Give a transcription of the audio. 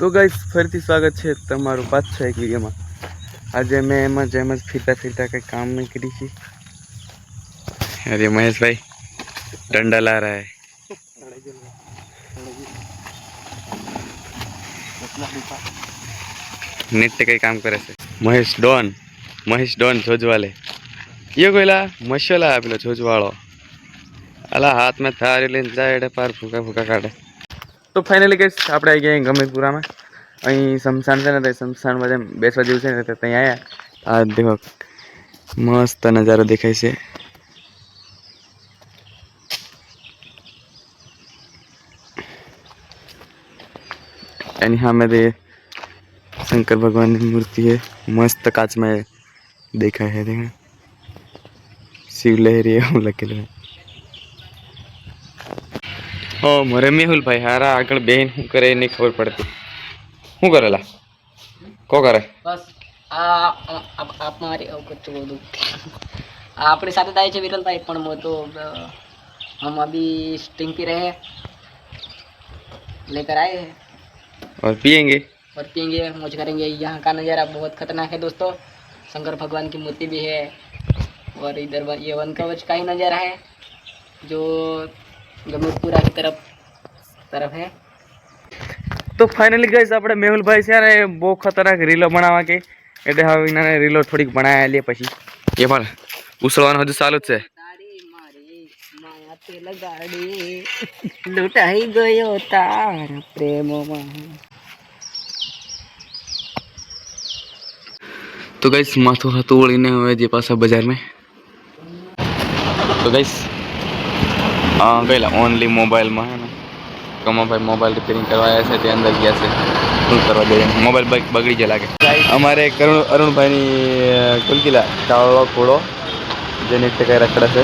તો ગાઈસ ફરીથી સ્વાગત છે તમારું પાછા એક વિડીયોમાં. આજે મેં એમ જ એમ જ ફીરતા ફીરતા કંઈ કામ નહીં કરી છે. અરે મહેશભાઈ ડંડા લા રહા નિત્ય કઈ કામ કરે છે. મહેશ ડોન મહેશ ડોન જોજવાલે. યો કોઈલા મશોલા પેલો જોજવાળો. અલા હાથમાં થારી લઈને જાય એટલે પાર ફૂકા ફૂકા કાઢે. તો ફાઇનલી કહીશ આપણે આવી ગયા ગમેપુરામાં અહીં શમશાન છે ને, તે શમશાન બધે બેસવા જેવું છે ને ત્યાં આવ્યા આ દેખો, મસ્ત નજારો દેખાય છે. એની સામે તે શંકર ભગવાનની મૂર્તિ છે. મસ્ત કાચમાં દેખાય છે, દેખા. શિવલહેરી એવું લખેલું ઓ, મરે મેહુલભાઈ, હારા આગળ બેન શું કરે નહીં ખબર પડતી. શું કરેલા કો કરે બસ આ આપ આપ મારી આવું કચ્ચું બધું આ આપણી સાથે થાય છે વિરલભાઈ પણ वो तो अ, हम अभी स्टिंग पी रहे हैं लेकर आए हैं और पियेंगे और पियेंगे मौज करेंगे यहाँ का नज़ारा बहुत खतरनाक है दोस्तों शंकर भगवान की मूर्ति भी है और इधर वन- ये वन कवच का ही नज़ारा है जो गमेपुरा की तरफ तरफ है તો ફાઇનલી ગઈશ આપણે મેહુલભાઈ છે ને બહુ ખતરનાક રીલો બનાવવા કે એટલે હવે એના રીલો થોડીક બનાવી લે પછી. એ પણ ઉસળવાનું હજુ ચાલુ જ છે. તારી મારી માયા તે લગાડી લૂંટાઈ ગયો તારા પ્રેમમાં. તો ગઈશ માથું હતું ઓળીને હવે જે પાછા બજારમાં. તો ગઈશ હા ગયેલા ઓનલી મોબાઈલમાં હે ને. કમાભાઈ મોબાઈલ રિપેરિંગ કરવા આવ્યા છે, તે અંદર ગયા છે. શું કરવા જઈએ મોબાઈલ બાઈક બગડી જાય લાગે. અમારે કરુણ અરુણભાઈની કુલકીલા, કાળો ઘોડો જે નીચે કઈ રખડે છે.